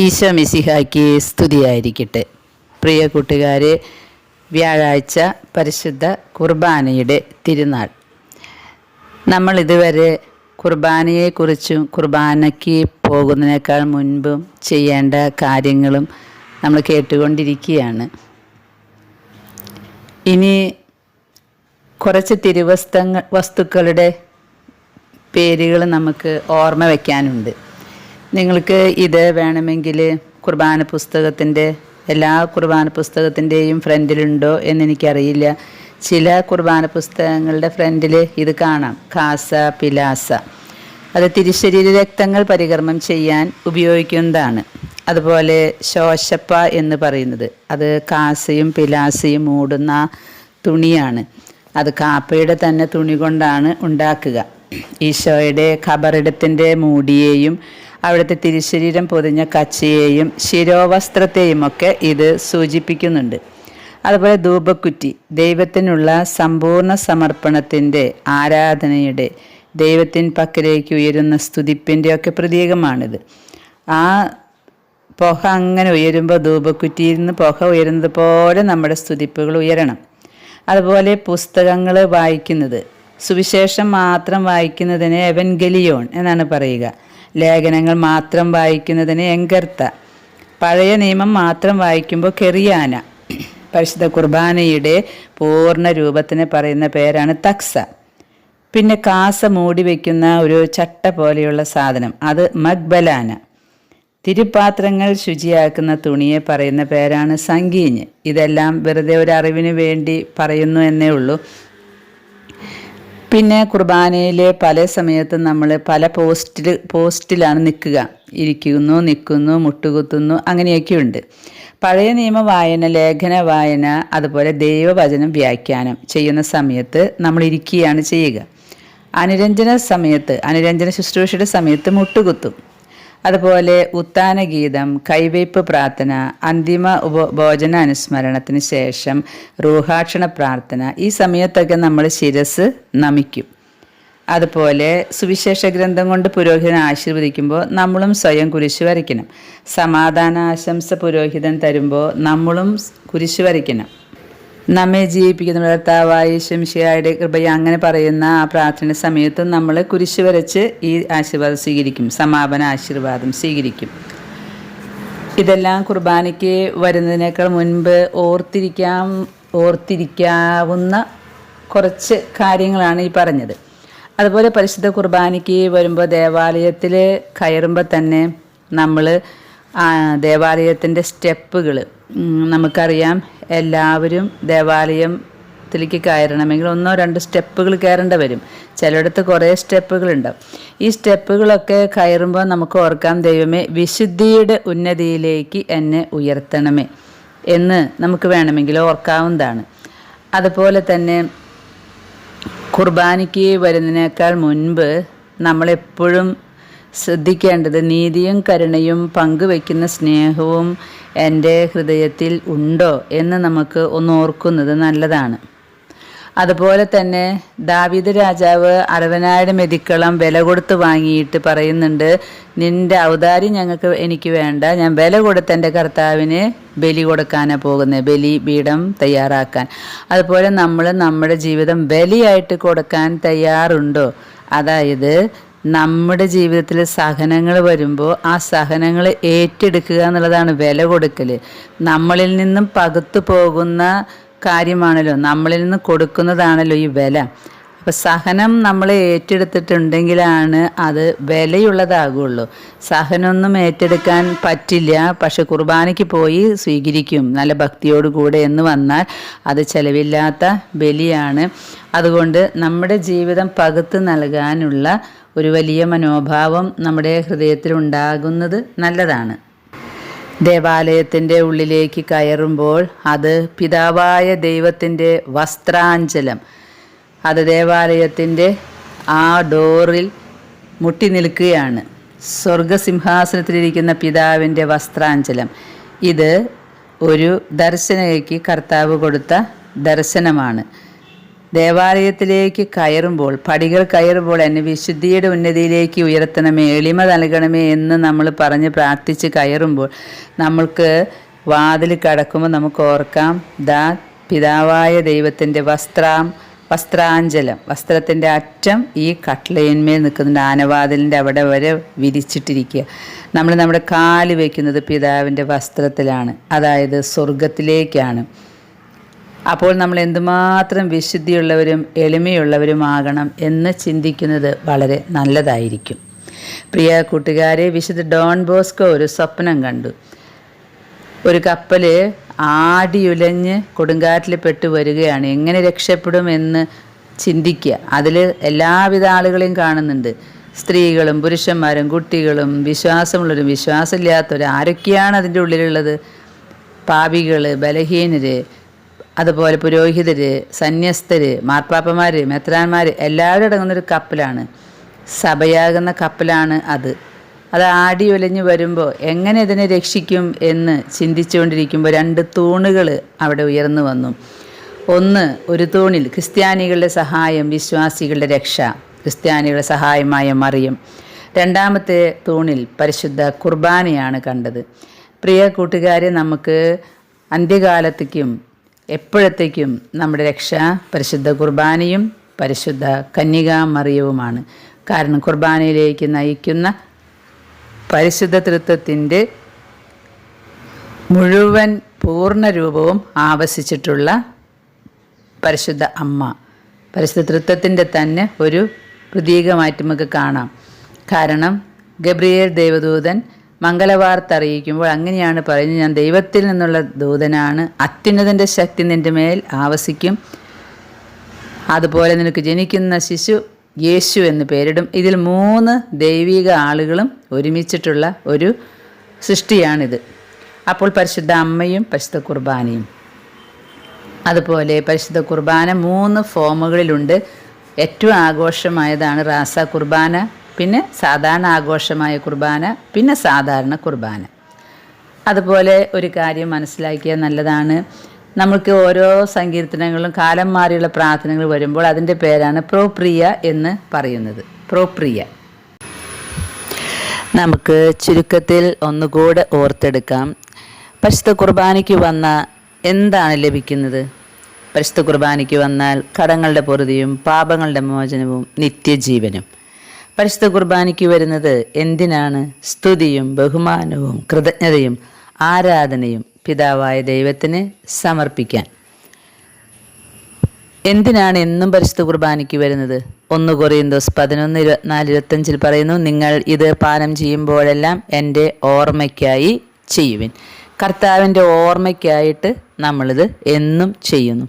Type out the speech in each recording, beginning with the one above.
ഈശോ മിസിഹായ്ക്ക് സ്തുതിയായിരിക്കട്ടെ. പ്രിയ കൂട്ടുകാരെ വ്യാഴാഴ്ച പരിശുദ്ധ കുർബാനയുടെ തിരുനാൾ. നമ്മൾ ഇതുവരെ കുർബാനയെക്കുറിച്ചും കുർബാനയ്ക്ക് പോകുന്നതിനേക്കാൾ മുൻപും ചെയ്യേണ്ട കാര്യങ്ങളും നമ്മൾ കേട്ടുകൊണ്ടിരിക്കുകയാണ്. ഇനി കുറച്ച് തിരുവസ്തങ്ങൾ വസ്തുക്കളുടെ പേരുകൾ നമുക്ക് ഓർമ്മ വയ്ക്കാനുണ്ട് നിങ്ങൾക്ക് ഇത് വേണമെങ്കിൽ കുർബാന പുസ്തകത്തിന്റെ എല്ലാ കുർബാന പുസ്തകത്തിന്റെയും ഫ്രണ്ടിലുണ്ടോ എന്നെനിക്കറിയില്ല. ചില കുർബാന പുസ്തകങ്ങളുടെ ഫ്രണ്ടിൽ ഇത് കാണാം. കാസ പിലാസ. അത് തിരിശരീര രക്തങ്ങൾ പരികർമ്മം ചെയ്യാൻ ഉപയോഗിക്കുന്നതാണ്. അതുപോലെ ശോശപ്പ എന്ന് പറയുന്നത്. അത് കാസയും പിലാസയും മൂടുന്ന തുണിയാണ്. അത് കാപ്പയുടെ തന്നെ തുണി കൊണ്ടാണ് ഉണ്ടാക്കുക. ഈശോയുടെ ഖബറിടത്തിന്റെ മൂടിയെയും അവിടുത്തെ തിരുശരീരം പൊതിഞ്ഞ കച്ചയെയും ശിരോവസ്ത്രത്തെയും ഒക്കെ ഇത് സൂചിപ്പിക്കുന്നുണ്ട്. അതുപോലെ ധൂപക്കുറ്റി ദൈവത്തിനുള്ള സമ്പൂർണ സമർപ്പണത്തിന്റെ ആരാധനയുടെ ദൈവത്തിൻ പക്കലേക്ക് ഉയരുന്ന സ്തുതിപ്പിന്റെ ഒക്കെ പ്രതീകമാണിത്. ആ പുക അങ്ങനെ ഉയരുമ്പോൾ ധൂപക്കുറ്റിയിൽ നിന്ന് പുക ഉയരുന്നത് പോലെ നമ്മുടെ സ്തുതിപ്പുകൾ ഉയരണം. അതുപോലെ പുസ്തകങ്ങൾ വായിക്കുന്നത് സുവിശേഷം മാത്രം വായിക്കുന്നതിന് എവൻഗലിയോൺ എന്നാണ് പറയുക. ലേഖനങ്ങൾ മാത്രം വായിക്കുന്നതിന് എങ്കർത്ത. പഴയ നിയമം മാത്രം വായിക്കുമ്പോൾ കെറിയാന. പരിശുദ്ധ കുർബാനയുടെ പൂർണ രൂപത്തിന് പറയുന്ന പേരാണ് തക്സ. പിന്നെ കാസ മൂടി വയ്ക്കുന്ന ഒരു ചട്ട പോലെയുള്ള സാധനം അത് മഗ്ബലാന. തിരുപാത്രങ്ങൾ ശുചിയാക്കുന്ന തുണിയെ പറയുന്ന പേരാണ് സംഗീഞ്ഞ്. ഇതെല്ലാം വെറുതെ ഒരു അറിവിന് വേണ്ടി പറയുന്നു എന്നേ ഉള്ളൂ. പിന്നെ കുർബാനയിൽ പല സമയത്തും നമ്മൾ പല പോസ്റ്റിൽ പോസ്റ്റിലാണ് നിൽക്കുക. ഇരിക്കുന്നു നിൽക്കുന്നു മുട്ടുകുത്തുന്നു അങ്ങനെയൊക്കെയുണ്ട്. പഴയ നിയമ വായന ലേഖന വായന അതുപോലെ ദൈവവചനം വ്യാഖ്യാനം ചെയ്യുന്ന സമയത്ത് നമ്മൾ ഇരിക്കുകയാണ് ചെയ്യുക. അനുരഞ്ജന സമയത്ത് അനുരഞ്ജന ശുശ്രൂഷയുടെ സമയത്ത് മുട്ടുകുത്തും. അതുപോലെ ഉത്താന ഗീതം കൈവയ്പ് പ്രാർത്ഥന അന്തിമ ഉപഭോജന അനുസ്മരണത്തിന് ശേഷം റൂഹാക്ഷണ പ്രാർത്ഥന ഈ സമയത്തൊക്കെ നമ്മൾ ശിരസ് നമിക്കും. അതുപോലെ സുവിശേഷ ഗ്രന്ഥം കൊണ്ട് പുരോഹിതൻ ആശീർവദിക്കുമ്പോൾ നമ്മളും സ്വയം കുരിശു വരയ്ക്കണം. സമാധാന ആശംസ പുരോഹിതൻ തരുമ്പോൾ നമ്മളും കുരിശു വരയ്ക്കണം. നമ്മെ ജീവിപ്പിക്കുന്ന ഭർത്താവായി ശംഷിയായുടെ കൃപയെ അങ്ങനെ പറയുന്ന ആ പ്രാർത്ഥന സമയത്ത് നമ്മൾ കുരിശ് വരച്ച് ഈ ആശീർവാദം സ്വീകരിക്കും സമാപന ആശീർവാദം സ്വീകരിക്കും. ഇതെല്ലാം കുർബാനയ്ക്ക് വരുന്നതിനേക്കാൾ മുൻപ് ഓർത്തിരിക്കാം ഓർത്തിരിക്കാവുന്ന കുറച്ച് കാര്യങ്ങളാണ് ഈ പറഞ്ഞത്. അതുപോലെ പരിശുദ്ധ കുർബാനയ്ക്ക് വരുമ്പോൾ ദേവാലയത്തിൽ കയറുമ്പോൾ തന്നെ നമ്മൾ ദേവാലയത്തിന്റെ സ്റ്റെപ്പുകൾ നമുക്കറിയാം. എല്ലാവരും ദേവാലയം ത്തിലേക്ക് കയറണമെങ്കിൽ ഒന്നോ രണ്ടോ സ്റ്റെപ്പുകൾ കയറേണ്ട വരും. ചിലയിടത്ത് കുറേ സ്റ്റെപ്പുകളുണ്ടാവും. ഈ സ്റ്റെപ്പുകളൊക്കെ കയറുമ്പോൾ നമുക്ക് ഓർക്കാം ദൈവമേ വിശുദ്ധിയുടെ ഉന്നതിയിലേക്ക് എന്നെ ഉയർത്തണമേ എന്ന് നമുക്ക് വേണമെങ്കിൽ ഓർക്കാവുന്നതാണ്. അതുപോലെ തന്നെ കുർബാനയ്ക്ക് വരുന്നതിനേക്കാൾ മുൻപ് നമ്മളെപ്പോഴും ശ്രദ്ധിക്കേണ്ടത്. നീതിയും കരുണയും പങ്കുവയ്ക്കുന്ന സ്നേഹവും എന്റെ ഹൃദയത്തിൽ ഉണ്ടോ എന്ന് നമുക്ക് ഒന്ന് ഓർക്കുന്നത് നല്ലതാണ്. അതുപോലെ തന്നെ ദാവീദ് രാജാവ് അറുപതിനായിരം മെതിക്കളം വില കൊടുത്ത് വാങ്ങിയിട്ട് പറയുന്നുണ്ട് നിന്റെ ഔദാര്യം ഞങ്ങൾക്ക് എനിക്ക് വേണ്ട. ഞാൻ വില കൊടുത്ത് എന്റെ കർത്താവിന് ബലി കൊടുക്കാനാണ് പോകുന്നത്. ബലി പീഠം തയ്യാറാക്കാൻ. അതുപോലെ നമ്മൾ നമ്മുടെ ജീവിതം ബലിയായിട്ട് കൊടുക്കാൻ തയ്യാറുണ്ടോ? അതായത് നമ്മുടെ ജീവിതത്തിൽ സഹനങ്ങൾ വരുമ്പോൾ ആ സഹനങ്ങൾ ഏറ്റെടുക്കുക എന്നുള്ളതാണ് വില കൊടുക്കൽ നമ്മളിൽ നിന്നും പകുത്തു പോകുന്ന കാര്യമാണല്ലോ നമ്മളിൽ നിന്ന് കൊടുക്കുന്നതാണല്ലോ ഈ വില. അപ്പോൾ സഹനം നമ്മൾ ഏറ്റെടുത്തിട്ടുണ്ടെങ്കിലാണ് അത് വിലയുള്ളതാകുള്ളൂ. സഹനമൊന്നും ഏറ്റെടുക്കാൻ പറ്റില്ല. പക്ഷെ കുർബാനയ്ക്ക് പോയി സ്വീകരിക്കും. നല്ല ഭക്തിയോടുകൂടെ എന്ന് വന്നാൽ അത് ചിലവില്ലാത്ത ബലിയാണ്. അതുകൊണ്ട് നമ്മുടെ ജീവിതം പകുത്ത് നൽകാനുള്ള ഒരു വലിയ മനോഭാവം നമ്മുടെ ഹൃദയത്തിൽ ഉണ്ടാകുന്നത് നല്ലതാണ്. ദേവാലയത്തിന്റെ ഉള്ളിലേക്ക് കയറുമ്പോൾ അത് പിതാവായ ദൈവത്തിന്റെ വസ്ത്രാഞ്ചലം അത് ദേവാലയത്തിന്റെ ആ ഡോറിൽ മുട്ടി നിൽക്കുകയാണ്. സ്വർഗസിംഹാസനത്തിലിരിക്കുന്ന പിതാവിന്റെ വസ്ത്രാഞ്ചലം ഇത് ഒരു ദർശനയ്ക്ക് കർത്താവ് കൊടുത്ത ദർശനമാണ്. ദേവാലയത്തിലേക്ക് കയറുമ്പോൾ പടികൾ കയറുമ്പോൾ എന്നെ വിശുദ്ധിയുടെ ഉന്നതിയിലേക്ക് ഉയർത്തണമേ എളിമ നൽകണമേ എന്ന് നമ്മൾ പറഞ്ഞ് പ്രാർത്ഥിച്ച് കയറുമ്പോൾ നമ്മൾക്ക് വാതിൽ കടക്കുമ്പോൾ നമുക്ക് ഓർക്കാം ദാ പിതാവായ ദൈവത്തിന്റെ വസ്ത്രാം വസ്ത്രാഞ്ചലം വസ്ത്രത്തിന്റെ അറ്റം ഈ കട്ട്ലയിന്മേൽ നിൽക്കുന്നുണ്ട് ആനവാതിലിന്റെ അവിടെ വരെ വിരിച്ചിട്ടിരിക്കുക. നമ്മൾ നമ്മുടെ കാൽ വയ്ക്കുന്നത് പിതാവിന്റെ വസ്ത്രത്തിലാണ്. അതായത് സ്വർഗത്തിലേക്കാണ് അപ്പോൾ നമ്മൾ എന്തുമാത്രം വിശുദ്ധിയുള്ളവരും എളിമയുള്ളവരുമാകണം എന്ന് ചിന്തിക്കുന്നത് വളരെ നല്ലതായിരിക്കും. പ്രിയ കൂട്ടുകാരെ വിശുദ്ധ ഡോൺ ബോസ്കോ ഒരു സ്വപ്നം കണ്ടു. ഒരു കപ്പൽ ആടിയുലഞ്ഞ് കൊടുങ്കാറ്റിൽ പെട്ട് വരികയാണ്. എങ്ങനെ രക്ഷപ്പെടും എന്ന് ചിന്തിക്കുക. അതിൽ എല്ലാവിധ ആളുകളെയും കാണുന്നുണ്ട്. സ്ത്രീകളും പുരുഷന്മാരും കുട്ടികളും വിശ്വാസമുള്ളവരും വിശ്വാസമില്ലാത്തവരും ആരൊക്കെയാണ് അതിന്റെ ഉള്ളിലുള്ളത്? പാപികൾ ബലഹീനര് അതുപോലെ പുരോഹിതര് സന്യസ്തര് മാർപ്പാപ്പന്മാർ മെത്രാന്മാർ എല്ലാവരും അടങ്ങുന്നൊരു കപ്പലാണ്. സഭയാകുന്ന കപ്പലാണ് അത്. അത് ആടി ഒലഞ്ഞു വരുമ്പോൾ എങ്ങനെ ഇതിനെ രക്ഷിക്കും എന്ന് ചിന്തിച്ചുകൊണ്ടിരിക്കുമ്പോൾ രണ്ട് തൂണുകൾ അവിടെ ഉയർന്നു വന്നു. ഒന്ന് ഒരു തൂണിൽ ക്രിസ്ത്യാനികളുടെ സഹായം വിശ്വാസികളുടെ രക്ഷ ക്രിസ്ത്യാനികളുടെ സഹായമായ മറിയം. രണ്ടാമത്തെ തൂണിൽ പരിശുദ്ധ കുർബാനയാണ് കണ്ടത്. പ്രിയ കൂട്ടുകാരെ നമുക്ക് അന്ത്യകാലത്തേക്കും എപ്പോഴത്തേക്കും നമ്മുടെ രക്ഷ പരിശുദ്ധ കുർബാനയും പരിശുദ്ധ കന്യകാ മറിയവുമാണ്. കാരണം കുർബാനയിലേക്ക് നയിക്കുന്ന പരിശുദ്ധ തൃത്വത്തിന്റെ മുഴുവൻ പൂർണ രൂപവും ആവശിച്ചിട്ടുള്ള പരിശുദ്ധ അമ്മ. പരിശുദ്ധ തൃത്വത്തിന്റെ തന്നെ ഒരു പ്രതീകമായിട്ട് നമുക്ക് കാണാം. കാരണം ഗബ്രിയേൽ ദേവദൂതൻ മംഗളവാർത്ത അറിയിക്കുമ്പോൾ അങ്ങനെയാണ് പറയുന്നത് ഞാൻ ദൈവത്തിൽ നിന്നുള്ള ദൂതനാണ്. അത്യുന്നതന്റെ ശക്തി നിന്റെ മേൽ ആവസിക്കും അതുപോലെ നിനക്ക് ജനിക്കുന്ന ശിശു യേശു എന്ന് പേരിടും. ഇതിൽ മൂന്ന് ദൈവിക ആളുകളും ഒരുമിച്ചിട്ടുള്ള ഒരു സൃഷ്ടിയാണിത്. അപ്പോൾ പരിശുദ്ധ അമ്മയും പരിശുദ്ധ കുർബാനയും. അതുപോലെ പരിശുദ്ധ കുർബാന മൂന്ന് ഫോമുകളിലുണ്ട്. ഏറ്റവും ആഘോഷമായതാണ് റാസ കുർബാന പിന്നെ സാധാരണ ആഘോഷമായ കുർബാന പിന്നെ സാധാരണ കുർബാന. അതുപോലെ ഒരു കാര്യം മനസ്സിലാക്കിയാൽ നല്ലതാണ്. നമുക്ക് ഓരോ സങ്കീർത്തനങ്ങളും കാലം മാറിയുള്ള പ്രാർത്ഥനകൾ വരുമ്പോൾ അതിന്റെ പേരാണ് പ്രോപ്രിയ എന്ന് പറയുന്നത്. പ്രോപ്രിയ. നമുക്ക് ചുരുക്കത്തിൽ ഒന്നുകൂടെ ഓർത്തെടുക്കാം. പരിശുദ്ധ കുർബാനയ്ക്ക് വന്ന എന്താണ് ലഭിക്കുന്നത്? പരിശുദ്ധ കുർബാനയ്ക്ക് വന്നാൽ കടങ്ങളുടെ പൊറുതിയും പാപങ്ങളുടെ മോചനവും നിത്യജീവനും. പരിശുദ്ധ കുർബാനയ്ക്ക് വരുന്നത് എന്തിനാണ്? സ്തുതിയും ബഹുമാനവും കൃതജ്ഞതയും ആരാധനയും പിതാവായ ദൈവത്തിന് സമർപ്പിക്കാൻ. എന്തിനാണ് എന്നും പരിശുദ്ധ കുർബാനയ്ക്ക് വരുന്നത്? ഒന്ന് കൊറിയന്തോസ് പതിനൊന്ന് ഇരുപത്തിനാല് ഇരുപത്തഞ്ചിൽ പറയുന്നു നിങ്ങൾ ഇത് പാനം ചെയ്യുമ്പോഴെല്ലാം എന്റെ ഓർമ്മയ്ക്കായി ചെയ്യുവിൻ. കർത്താവിന്റെ ഓർമ്മയ്ക്കായിട്ട് നമ്മളിത് എന്നും ചെയ്യുന്നു.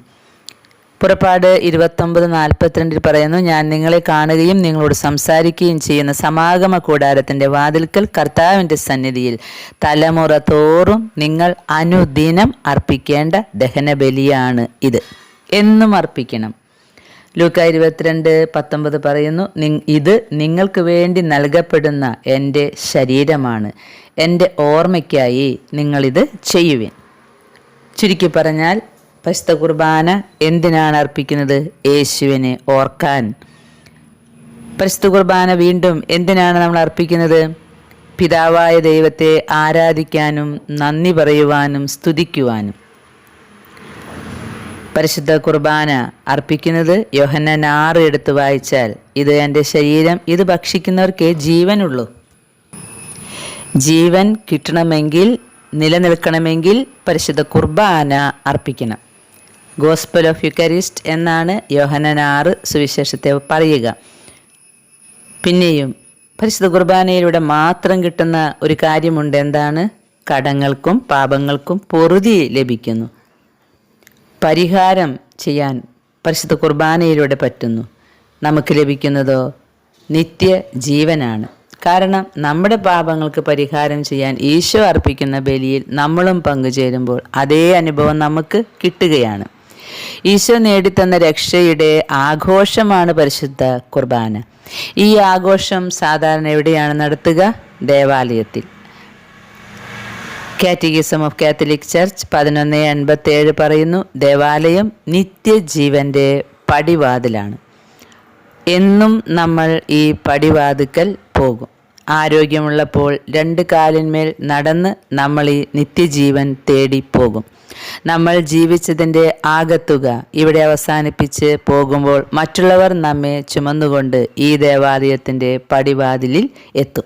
പുറപ്പാട് ഇരുപത്തൊമ്പത് നാൽപ്പത്തിരണ്ടിൽ പറയുന്നു ഞാൻ നിങ്ങളെ കാണുകയും നിങ്ങളോട് സംസാരിക്കുകയും ചെയ്യുന്ന സമാഗമ കൂടാരത്തിന്റെ വാതിൽക്കൽ കർത്താവിന്റെ സന്നിധിയിൽ തലമുറ തോറും നിങ്ങൾ അനുദിനം അർപ്പിക്കേണ്ട ദഹനബലിയാണ് ഇത്. എന്നും അർപ്പിക്കണം. ലൂക്ക ഇരുപത്തിരണ്ട് പത്തൊമ്പത് പറയുന്നു ഇത് നിങ്ങൾക്ക് വേണ്ടി നൽകപ്പെടുന്ന എന്റെ ശരീരമാണ്. എന്റെ ഓർമ്മയ്ക്കായി നിങ്ങളിത് ചെയ്യുവിൻ. ചുരുക്കി പറഞ്ഞാൽ പരിശുദ്ധ കുർബാന എന്തിനാണ് അർപ്പിക്കുന്നത്? യേശുവിനെ ഓർക്കാൻ. പരിശുദ്ധ കുർബാന വീണ്ടും എന്തിനാണ് നമ്മൾ അർപ്പിക്കുന്നത്? പിതാവായ ദൈവത്തെ ആരാധിക്കാനും നന്ദി പറയുവാനും സ്തുതിക്കുവാനും. പരിശുദ്ധ കുർബാന അർപ്പിക്കുന്നത് യോഹന്നൻ ആറ് എടുത്ത് വായിച്ചാൽ ഇത് എന്റെ ശരീരം ഇത് ഭക്ഷിക്കുന്നവർക്കേ ജീവനുള്ളൂ. ജീവൻ കിട്ടണമെങ്കിൽ നിലനിൽക്കണമെങ്കിൽ പരിശുദ്ധ കുർബാന അർപ്പിക്കണം. ഗോസ്പൽ ഓഫ് യുക്കരിസ്റ്റ് എന്നാണ് യോഹനൻ ആറ് സുവിശേഷത്തെ പറയുക. പിന്നെയും പരിശുദ്ധ കുർബാനയിലൂടെ മാത്രം കിട്ടുന്ന ഒരു കാര്യമുണ്ട് എന്താണ്? കടങ്ങൾക്കും പാപങ്ങൾക്കും പൊറുതി ലഭിക്കുന്നു. പരിഹാരം ചെയ്യാൻ പരിശുദ്ധ കുർബാനയിലൂടെ പറ്റുന്നു. നമുക്ക് ലഭിക്കുന്നതോ നിത്യ ജീവനാണ്. കാരണം നമ്മുടെ പാപങ്ങൾക്ക് പരിഹാരം ചെയ്യാൻ ഈശോ അർപ്പിക്കുന്ന ബലിയിൽ നമ്മളും പങ്കുചേരുമ്പോൾ അതേ അനുഭവം നമുക്ക് കിട്ടുകയാണ്. ഈശോ നേടിത്തന്ന രക്ഷയുടെ ആഘോഷമാണ് പരിശുദ്ധ കുർബാന. ഈ ആഘോഷം സാധാരണ എവിടെയാണ് നടത്തുക? ദേവാലയത്തിൽ. കാറ്റഗിസം ഓഫ് കാത്തലിക് ചർച്ച് പതിനൊന്ന് എൺപത്തി ഏഴ് പറയുന്നു ദേവാലയം നിത്യജീവന്റെ പടിവാതിലാണ്. എന്നും നമ്മൾ ഈ പടിവാതുക്കൽ പോകും. ആരോഗ്യമുള്ളപ്പോൾ രണ്ട് കാലിന്മേൽ നടന്ന് നമ്മൾ ഈ നിത്യജീവൻ തേടി പോകും. നമ്മൾ ജീവിച്ചതിന്റെ ആകത്തുക ഇവിടെ അവസാനിപ്പിച്ച് പോകുമ്പോൾ മറ്റുള്ളവർ നമ്മെ ചുമന്നുകൊണ്ട് ഈ ദേവാലയത്തിന്റെ പടിവാതിലിൽ എത്തും.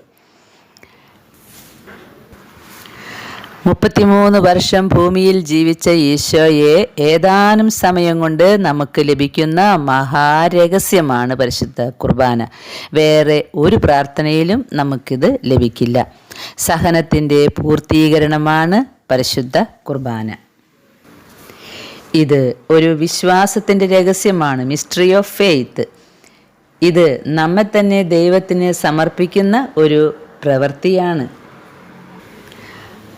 മുപ്പത്തിമൂന്ന് വർഷം ഭൂമിയിൽ ജീവിച്ച ഈശോയെ ഏതാനും സമയം കൊണ്ട് നമുക്ക് ലഭിക്കുന്ന മഹാരഹസ്യമാണ് പരിശുദ്ധ കുർബാന. വേറെ ഒരു പ്രാർത്ഥനയിലും നമുക്കിത് ലഭിക്കില്ല. സഹനത്തിന്റെ പൂർത്തീകരണമാണ് പരിശുദ്ധ കുർബാന. ഇത് ഒരു വിശ്വാസത്തിന്റെ രഹസ്യമാണ് മിസ്റ്ററി ഓഫ് ഫെയ്ത്ത് ഇത് നമ്മെ തന്നെ ദൈവത്തിന് സമർപ്പിക്കുന്ന ഒരു പ്രവൃത്തിയാണ്.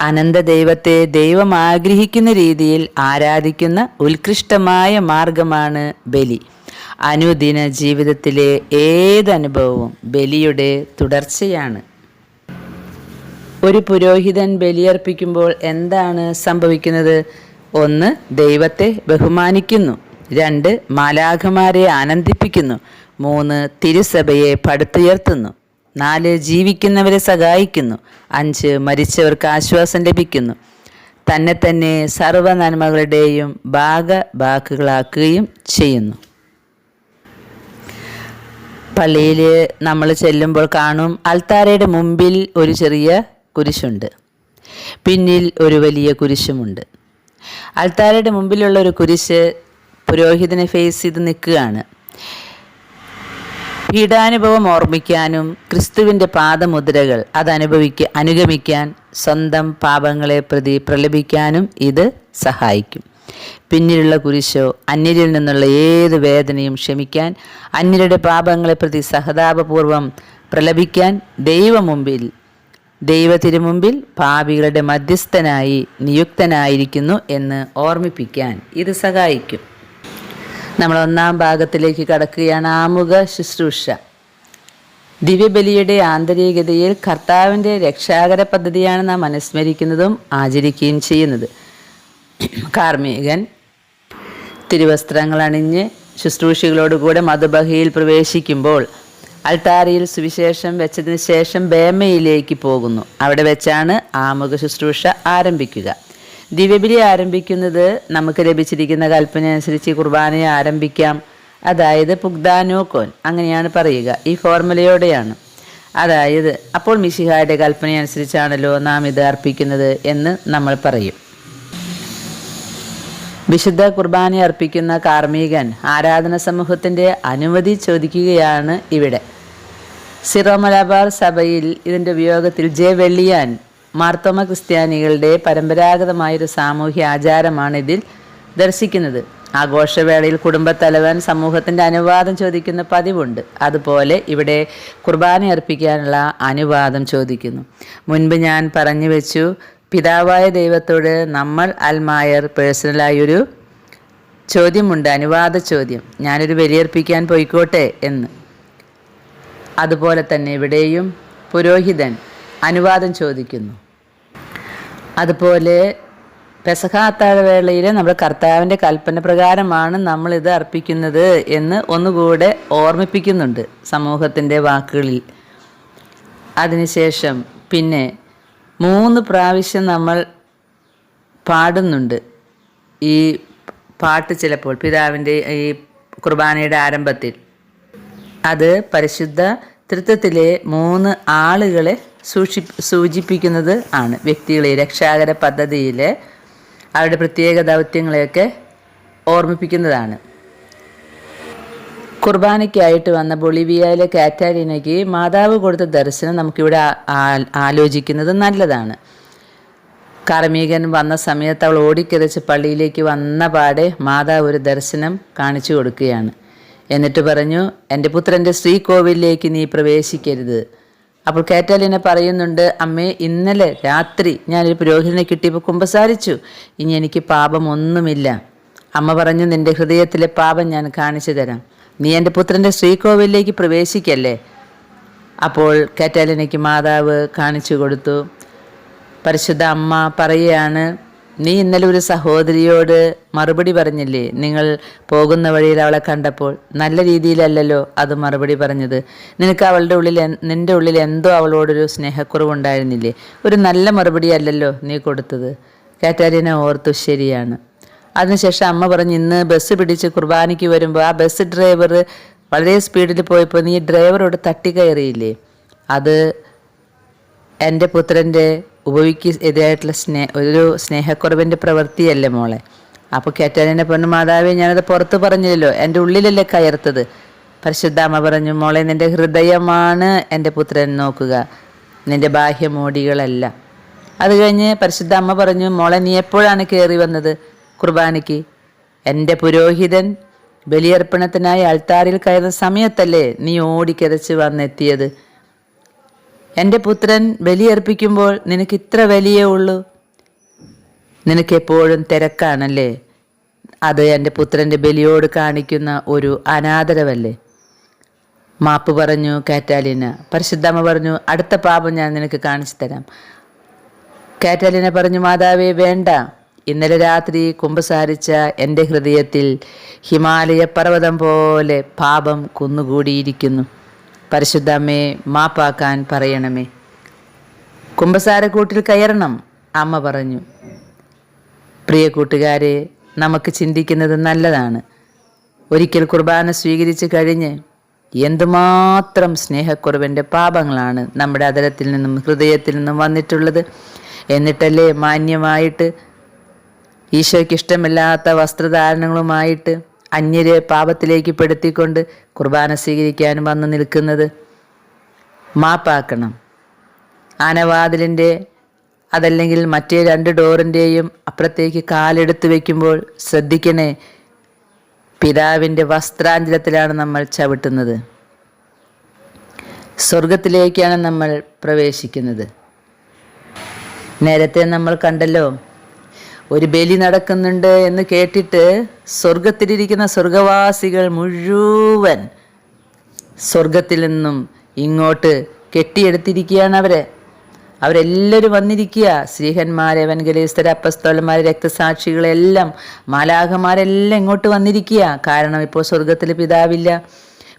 അനന്ത ദൈവത്തെ ദൈവം ആഗ്രഹിക്കുന്ന രീതിയിൽ ആരാധിക്കുന്ന ഉത്കൃഷ്ടമായ മാർഗമാണ് ബലി. അനുദിന ജീവിതത്തിലെ ഏതനുഭവവും ബലിയുടെ തുടർച്ചയാണ്. ഒരു പുരോഹിതൻ ബലിയർപ്പിക്കുമ്പോൾ എന്താണ് സംഭവിക്കുന്നത്? ഒന്ന് ദൈവത്തെ ബഹുമാനിക്കുന്നു. രണ്ട് മാലാഖമാരെ ആനന്ദിപ്പിക്കുന്നു. മൂന്ന് തിരുസഭയെ പടുത്തുയർത്തുന്നു. നാല് ജീവിക്കുന്നവരെ സഹായിക്കുന്നു. അഞ്ച് മരിച്ചവർക്ക് ആശ്വാസം ലഭിക്കുന്നു. തന്നെ തന്നെ സർവ നന്മകളുടെയും ഭാഗഭാക്കുകളാക്കുകയും ചെയ്യുന്നു. പള്ളിയിൽ നമ്മൾ ചെല്ലുമ്പോൾ കാണും അൽത്താരയുടെ മുമ്പിൽ ഒരു ചെറിയ കുരിശുണ്ട്. പിന്നിൽ ഒരു വലിയ കുരിശുമുണ്ട്. അൽത്താരയുടെ മുമ്പിലുള്ള ഒരു കുരിശ് പുരോഹിതനെ ഫേസ് ചെയ്ത് നിൽക്കുകയാണ്. പീഡാനുഭവം ഓർമ്മിക്കാനും ക്രിസ്തുവിന്റെ പാദമുദ്രകൾ അത് അനുഭവിക്ക അനുഗമിക്കാൻ സ്വന്തം പാപങ്ങളെ പ്രതി പ്രലപിക്കാനും ഇത് സഹായിക്കും. പിന്നിലുള്ള കുരിശോ അന്യരിൽ നിന്നുള്ള ഏത് വേദനയും ക്ഷമിക്കാൻ അന്യരുടെ പാപങ്ങളെ പ്രതി സഹതാപപൂർവം പ്രലപിക്കാൻ ദൈവമുമ്പിൽ ദൈവത്തിരുമുമ്പിൽ പാപികളുടെ മധ്യസ്ഥനായി നിയുക്തനായിരിക്കുന്നു എന്ന് ഓർമ്മിപ്പിക്കാൻ ഇത് സഹായിക്കും. നമ്മൾ ഒന്നാം ഭാഗത്തിലേക്ക് കടക്കുകയാണ്. ആമുഖ ശുശ്രൂഷ. ദിവ്യബലിയുടെ ആന്തരികതയിൽ കർത്താവിന്റെ രക്ഷാകര പദ്ധതിയാണ് നാം അനുസ്മരിക്കുന്നതും ആചരിക്കുകയും ചെയ്യുന്നത്. കാർമികൻ തിരുവസ്ത്രങ്ങൾ അണിഞ്ഞ് ശുശ്രൂഷികളോടുകൂടെ മധുബഹയിൽ പ്രവേശിക്കുമ്പോൾ അൾത്താരയിൽ സുവിശേഷം വെച്ചതിന് ശേഷം ബേമയിലേക്ക് പോകുന്നു. അവിടെ വെച്ചാണ് ആമുഖ ശുശ്രൂഷ ആരംഭിക്കുക. ദിവ്യബിലി ആരംഭിക്കുന്നത് നമുക്ക് ലഭിച്ചിരിക്കുന്ന കൽപ്പന അനുസരിച്ച് കുർബാനയെ ആരംഭിക്കാം. അതായത് പുഗ്ദാനോക്കോൻ അങ്ങനെയാണ് പറയുക. ഈ ഫോർമുലയോടെയാണ്. അതായത് അപ്പോൾ മിശിഹായുടെ കൽപ്പന അനുസരിച്ചാണല്ലോ നാം ഇത് അർപ്പിക്കുന്നത് എന്ന് നമ്മൾ പറയും. വിശുദ്ധ കുർബാന അർപ്പിക്കുന്ന കാർമ്മികൻ ആരാധന സമൂഹത്തിന്റെ അനുമതി ചോദിക്കുകയാണ് ഇവിടെ. സിറോ മലബാർ സഭയിൽ ഇതിന്റെ ഉപയോഗത്തിൽ ജെ വെള്ളിയാൻ മാർത്തോമ ക്രിസ്ത്യാനികളുടെ പരമ്പരാഗതമായൊരു സാമൂഹ്യ ആചാരമാണ് ഇതിൽ ദർശിക്കുന്നത്. ആഘോഷവേളയിൽ കുടുംബത്തലവൻ സമൂഹത്തിന്റെ അനുവാദം ചോദിക്കുന്ന പതിവുണ്ട്. അതുപോലെ ഇവിടെ കുർബാന അർപ്പിക്കാനുള്ള അനുവാദം ചോദിക്കുന്നു. മുൻപ് ഞാൻ പറഞ്ഞു വെച്ചു പിതാവായ ദൈവത്തോട് നമ്മൾ അൽമായർ പേഴ്സണലായൊരു ചോദ്യമുണ്ട് അനുവാദ ചോദ്യം. ഞാനൊരു ബലിയർപ്പിക്കാൻ പോയിക്കോട്ടെ എന്ന്. അതുപോലെ തന്നെ ഇവിടെയും പുരോഹിതൻ അനുവാദം ചോദിക്കുന്നു. അതുപോലെ പെസഹ അത്താഴവേളയിൽ നമ്മുടെ കർത്താവിന്റെ കൽപ്പന പ്രകാരമാണ് നമ്മളിത് അർപ്പിക്കുന്നത് എന്ന് ഒന്നുകൂടെ ഓർമ്മിപ്പിക്കുന്നുണ്ട് സമൂഹത്തിന്റെ വാക്കുകളിൽ. അതിനുശേഷം പിന്നെ മൂന്ന് പ്രാവശ്യം നമ്മൾ പാടുന്നുണ്ട്. ഈ പാട്ട് ചിലപ്പോൾ പിതാവിന്റെ ഈ കുർബാനയുടെ ആരംഭത്തിൽ. അത് പരിശുദ്ധ തൃത്വത്തിലെ മൂന്ന് ആളുകളെ സൂക്ഷി സൂചിപ്പിക്കുന്നത് ആണ്. വ്യക്തികളെ രക്ഷാകര പദ്ധതിയിൽ അവരുടെ പ്രത്യേക ദൗത്യങ്ങളെയൊക്കെ ഓർമ്മിപ്പിക്കുന്നതാണ്. കുർബാനയ്ക്കായിട്ട് വന്ന ബൊളിവിയയിലെ കാറ്റാലിനയ്ക്ക് മാതാവ് കൊടുത്ത ദർശനം നമുക്കിവിടെ ആലോചിക്കുന്നത് നല്ലതാണ്. കാർമികൻ വന്ന സമയത്ത് അവൾ ഓടിക്കിതച്ച് പള്ളിയിലേക്ക് വന്ന പാടെ മാതാവ് ഒരു ദർശനം കാണിച്ചു കൊടുക്കുകയാണ്. എന്നിട്ട് പറഞ്ഞു എന്റെ പുത്രന്റെ ശ്രീകോവിലേക്ക് നീ പ്രവേശിക്കരുത്. അപ്പോൾ കാറ്റാലിനെ പറയുന്നുണ്ട് അമ്മേ ഇന്നലെ രാത്രി ഞാനൊരു പുരോഹിതനെ കിട്ടിയപ്പോൾ കുമ്പസാരിച്ചു. ഇനി എനിക്ക് പാപമൊന്നുമില്ല. അമ്മ പറഞ്ഞു നിന്റെ ഹൃദയത്തിലെ പാപം ഞാൻ കാണിച്ചു തരാം. നീ എന്റെ പുത്രന്റെ ശ്രീകോവിലേക്ക് പ്രവേശിക്കല്ലേ? അപ്പോൾ കാറ്റാലിനയ്ക്ക് മാതാവ് കാണിച്ചു കൊടുത്തു. പരിശുദ്ധ അമ്മ പറയുകയാണ് നീ ഇന്നലെ ഒരു സഹോദരിയോട് മറുപടി പറഞ്ഞില്ലേ? നിങ്ങൾ പോകുന്ന വഴിയിൽ അവളെ കണ്ടപ്പോൾ നല്ല രീതിയിലല്ലല്ലോ അത് മറുപടി പറഞ്ഞത്. നിനക്ക് അവളുടെ ഉള്ളിൽ നിന്റെ ഉള്ളിൽ എന്തോ അവളോടൊരു സ്നേഹക്കുറവുണ്ടായിരുന്നില്ലേ? ഒരു നല്ല മറുപടി അല്ലല്ലോ നീ കൊടുത്തത്. കാറ്റാരിനെ ഓർത്തു ശരിയാണ്. അതിനുശേഷം അമ്മ പറഞ്ഞു ഇന്ന് ബസ് പിടിച്ച് കുർബാനയ്ക്ക് വരുമ്പോൾ ആ ബസ് ഡ്രൈവർ വളരെ സ്പീഡിൽ പോയപ്പോൾ നീ ഡ്രൈവറോട് തട്ടിക്കയറിയില്ലേ അത് എന്റെ പുത്രന്റെ ഉപവിക്ക് എതിരായിട്ടുള്ള സ്നേ ഒരു സ്നേഹക്കുറവിന്റെ പ്രവൃത്തിയല്ലേ മോളെ? അപ്പോൾ കേറ്റാനെ പൊന്നു മാതാവേ ഞാനത് പുറത്ത് പറഞ്ഞില്ലല്ലോ. എന്റെ ഉള്ളിലല്ലേ കയർത്തത്. പരിശുദ്ധാമ്മ പറഞ്ഞു മോളെ നിന്റെ ഹൃദയമാണ് എന്റെ പുത്രൻ നോക്കുക. നിന്റെ ബാഹ്യമോടികളല്ല. അത് കഴിഞ്ഞ് പരിശുദ്ധ അമ്മ പറഞ്ഞു മോളെ നീ എപ്പോഴാണ് കയറി വന്നത്? കുർബാനയ്ക്ക്. എന്റെ പുരോഹിതൻ ബലിയർപ്പണത്തിനായി അൾത്താറിൽ കയറുന്ന സമയത്തല്ലേ നീ ഓടിക്കരച്ച് വന്നെത്തിയത്? എന്റെ പുത്രൻ ബലിയർപ്പിക്കുമ്പോൾ നിനക്ക് ഇത്ര വലിയേ ഉള്ളൂ? നിനക്കെപ്പോഴും തിരക്കാണല്ലേ? അത് എന്റെ പുത്രന്റെ ബലിയോട് കാണിക്കുന്ന ഒരു അനാദരവല്ലേ? മാപ്പ് പറഞ്ഞു കാറ്റാലിന. പരിശുദ്ധമ്മ പറഞ്ഞു അടുത്ത പാപം ഞാൻ നിനക്ക് കാണിച്ചു തരാം. കാറ്റാലിന പറഞ്ഞു മാതാവേ വേണ്ട. ഇന്നലെ രാത്രി കുമ്പസാരിച്ച എന്റെ ഹൃദയത്തിൽ ഹിമാലയ പർവതം പോലെ പാപം കുന്നുകൂടിയിരിക്കുന്നു. പരിശുദ്ധമ്മേ മാപ്പാക്കാൻ പറയണമേ. കുമ്പസാരക്കൂട്ടിൽ കയറണം അമ്മ പറഞ്ഞു. പ്രിയ കൂട്ടുകാരെ നമുക്ക് ചിന്തിക്കുന്നത് നല്ലതാണ്. ഒരിക്കൽ കുർബാന സ്വീകരിച്ചു കഴിഞ്ഞ് എന്തുമാത്രം സ്നേഹക്കുറവിന്റെ പാപങ്ങളാണ് നമ്മുടെ അതരത്തിൽ നിന്നും ഹൃദയത്തിൽ നിന്നും വന്നിട്ടുള്ളത്. എന്നിട്ടല്ലേ മാന്യമായിട്ട് ഈശോയ്ക്ക് ഇഷ്ടമില്ലാത്ത വസ്ത്രധാരണങ്ങളുമായിട്ട് അന്യരെ പാപത്തിലേക്ക് പെടുത്തിക്കൊണ്ട് കുർബാന സ്വീകരിക്കാൻ വന്നു നിൽക്കുന്നത്. മാപ്പാക്കണം. ആനവാതിലിന്റെ അതല്ലെങ്കിൽ മറ്റേ രണ്ട് ഡോറിന്റെയും അപ്പുറത്തേക്ക് കാലെടുത്ത് വയ്ക്കുമ്പോൾ ശ്രദ്ധിക്കണേ പിതാവിന്റെ വസ്ത്രാഞ്ചലത്തിലാണ് നമ്മൾ ചവിട്ടുന്നത്. സ്വർഗത്തിലേക്കാണ് നമ്മൾ പ്രവേശിക്കുന്നത്. നേരത്തെ നമ്മൾ കണ്ടല്ലോ ഒരു ബലി നടക്കുന്നുണ്ട് എന്ന് കേട്ടിട്ട് സ്വർഗത്തിലിരിക്കുന്ന സ്വർഗവാസികൾ മുഴുവൻ സ്വർഗത്തിൽ നിന്നും ഇങ്ങോട്ട് കെട്ടിയെടുത്തിരിക്കുകയാണ് അവരെ. അവരെല്ലാവരും വന്നിരിക്കുക. ശ്രീഹന്മാരെ വൻകലേസ്തര അപ്പസ്തോലന്മാർ രക്തസാക്ഷികളെല്ലാം മാലാഖമാരെല്ലാം ഇങ്ങോട്ട് വന്നിരിക്കുക. കാരണം ഇപ്പോൾ സ്വർഗത്തിൽ പിതാവില്ല.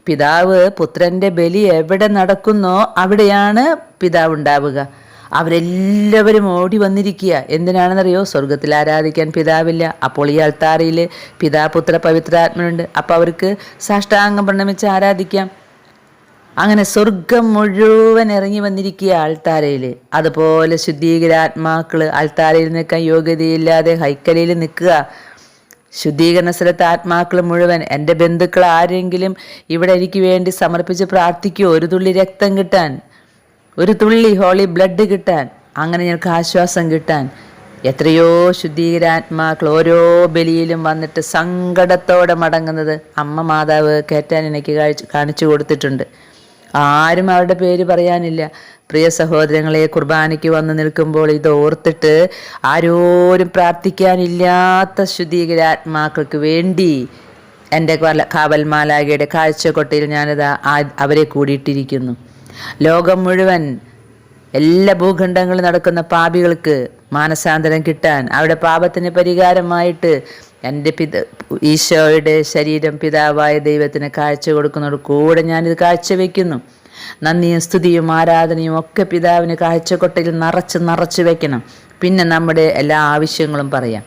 പിതാവ് പുത്രന്റെ ബലി എവിടെ നടക്കുന്നോ അവിടെയാണ് പിതാവ് ഉണ്ടാവുക അവരെല്ലാവരും ഓടി വന്നിരിക്കുക. എന്തിനാണെന്നറിയോ? സ്വർഗത്തിൽ ആരാധിക്കാൻ പിതാവില്ല. അപ്പോൾ ഈ അൾത്താറിയിൽ പിതാപുത്ര പവിത്രാത്മനുണ്ട് അപ്പോൾ അവർക്ക് സാഷ്ടാംഗം പ്രണമിച്ച് ആരാധിക്കാം. അങ്ങനെ സ്വർഗം മുഴുവൻ ഇറങ്ങി വന്നിരിക്കുക ആൾത്താരയിൽ അതുപോലെ ശുദ്ധീകരാത്മാക്കൾ ആൾത്താരയിൽ നിൽക്കാൻ യോഗ്യതയില്ലാതെ ഹൈക്കലയിൽ നിൽക്കുക. ശുദ്ധീകരണ സ്ഥലത്ത് ആത്മാക്കൾ മുഴുവൻ എന്റെ ബന്ധുക്കൾ ആരെങ്കിലും ഇവിടെ എനിക്ക് വേണ്ടി സമർപ്പിച്ച് പ്രാർത്ഥിക്കുമോ ഒരു തുള്ളി രക്തം കിട്ടാൻ. ഒരു തുള്ളി ഹോളി ബ്ലഡ് കിട്ടാൻ അങ്ങനെ ഞങ്ങൾക്ക് ആശ്വാസം കിട്ടാൻ എത്രയോ ശുദ്ധീകരാത്മാക്കൾ ഓരോ ബലിയിലും വന്നിട്ട് സങ്കടത്തോടെ മടങ്ങുന്നത് അമ്മ മാതാവ് കയറ്റാൻ എനിക്ക് കാണിച്ചു കൊടുത്തിട്ടുണ്ട്. ആരും അവരുടെ പേര് പറയാനില്ല. പ്രിയ സഹോദരങ്ങളെ കുർബാനയ്ക്ക് വന്ന് നിൽക്കുമ്പോൾ ഇത് ഓർത്തിട്ട് ആരോരും പ്രാർത്ഥിക്കാനില്ലാത്ത ശുദ്ധീകരാത്മാക്കൾക്ക് വേണ്ടി എന്റെ കാവൽ കാവൽമാലാകയുടെ കാഴ്ചക്കൊട്ടയിൽ ഞാനത് അവരെ കൂടിയിട്ടിരിക്കുന്നു. ലോകം മുഴുവൻ എല്ലാ ഭൂഖണ്ഡങ്ങളും നടക്കുന്ന പാപികൾക്ക് മാനസാന്തരം കിട്ടാൻ അവിടെ പാപത്തിന് പരിഹാരമായിട്ട് എന്റെ പിത ഈശോയുടെ ശരീരം പിതാവായ ദൈവത്തിന് കാഴ്ച കൊടുക്കുന്നതോട് കൂടെ ഞാനിത് കാഴ്ചവെക്കുന്നു. നന്ദിയും സ്തുതിയും ആരാധനയും ഒക്കെ പിതാവിന് കാഴ്ചക്കൊട്ടയിൽ നിറച്ച് നിറച്ച് വെക്കണം. പിന്നെ നമ്മുടെ എല്ലാ ആവശ്യങ്ങളും പറയാം.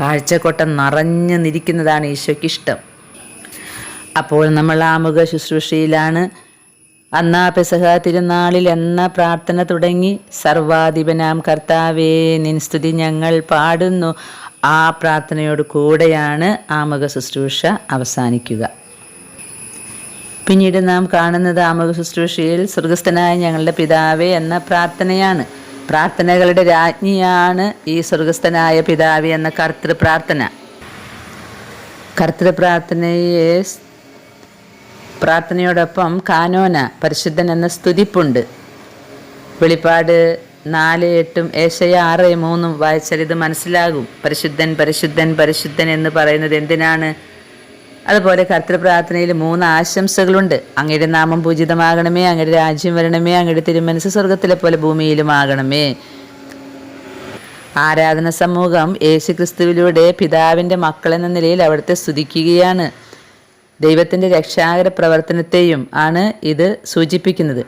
കാഴ്ചക്കൊട്ട നിറഞ്ഞു നിൽക്കുന്നതാണ് ഈശോയ്ക്ക് ഇഷ്ടം. അപ്പോൾ നമ്മൾ ആമുഖ ശുശ്രൂഷയിലാണ് അന്നാ പെസഹ തിരുനാളിൽ എന്ന പ്രാർത്ഥന തുടങ്ങി സർവാധിപനാം കർത്താവേ നിൻസ്തുതി ഞങ്ങൾ പാടുന്നു. ആ പ്രാർത്ഥനയോട് കൂടെയാണ് ആമുഖ ശുശ്രൂഷ അവസാനിക്കുക. പിന്നീട് നാം കാണുന്നത് ആമുഖ ശുശ്രൂഷയിൽ സ്വർഗസ്ഥനായ ഞങ്ങളുടെ പിതാവേ എന്ന പ്രാർത്ഥനയാണ്. പ്രാർത്ഥനകളുടെ രാജ്ഞിയാണ് ഈ സ്വർഗസ്ഥനായ പിതാവേ എന്ന കർത്തൃ പ്രാർത്ഥന കർത്തൃ പ്രാർത്ഥനയെ പ്രാർത്ഥനയോടൊപ്പം കാനോന പരിശുദ്ധൻ എന്ന സ്തുതിപ്പുണ്ട്. വെളിപ്പാട് നാല് എട്ടും ഏശയ ആറ് മൂന്നും വായിച്ചാൽ മനസ്സിലാകും. പരിശുദ്ധൻ പരിശുദ്ധൻ പരിശുദ്ധൻ എന്ന് പറയുന്നത് എന്തിനാണ്? അതുപോലെ കർത്തൃ പ്രാർത്ഥനയിൽ മൂന്ന് ആശംസകളുണ്ട്. അങ്ങയുടെ നാമം പൂജിതമാകണമേ അങ്ങയുടെ രാജ്യം വരണമേ അങ്ങയുടെ തിരുമനസ് സ്വർഗത്തിലെ പോലെ ഭൂമിയിലും ആകണമേ ആരാധന സമൂഹം യേശുക്രിസ്തുവിലൂടെ പിതാവിന്റെ മക്കളെന്ന നിലയിൽ അവിടുത്തെ സ്തുതിക്കുകയാണ്. ദൈവത്തിന്റെ രക്ഷാകര പ്രവർത്തനത്തെയും ആണ് ഇത് സൂചിപ്പിക്കുന്നത്.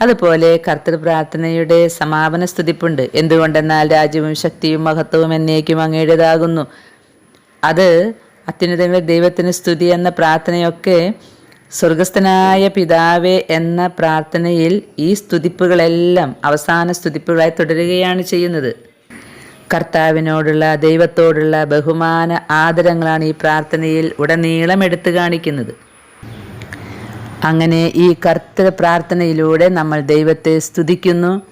അതുപോലെ കർത്തൃ പ്രാർത്ഥനയുടെ സമാപന സ്തുതിപ്പുണ്ട്. എന്തുകൊണ്ടെന്നാൽ രാജ്യവും ശക്തിയും മഹത്വവും എന്നേക്കും അങ്ങയുടേതാകുന്നു. അത് അത്യുന്നതങ്ങളിൽ ദൈവത്തിന് സ്തുതി എന്ന പ്രാർത്ഥനയൊക്കെ സ്വർഗസ്ഥനായ പിതാവേ എന്ന പ്രാർത്ഥനയിൽ ഈ സ്തുതിപ്പുകളെല്ലാം അവസാന സ്തുതിപ്പുകളായി തുടരുകയാണ് ചെയ്യുന്നത്. കർത്താവിനോടുള്ള ദൈവത്തോടുള്ള ബഹുമാന ആദരങ്ങളാണ് ഈ പ്രാർത്ഥനയിൽ ഉടനീളം എടുത്തു കാണിക്കുന്നത്. അങ്ങനെ ഈ കർത്തൃ പ്രാർത്ഥനയിലൂടെ നമ്മൾ ദൈവത്തെ സ്തുതിക്കുന്നു.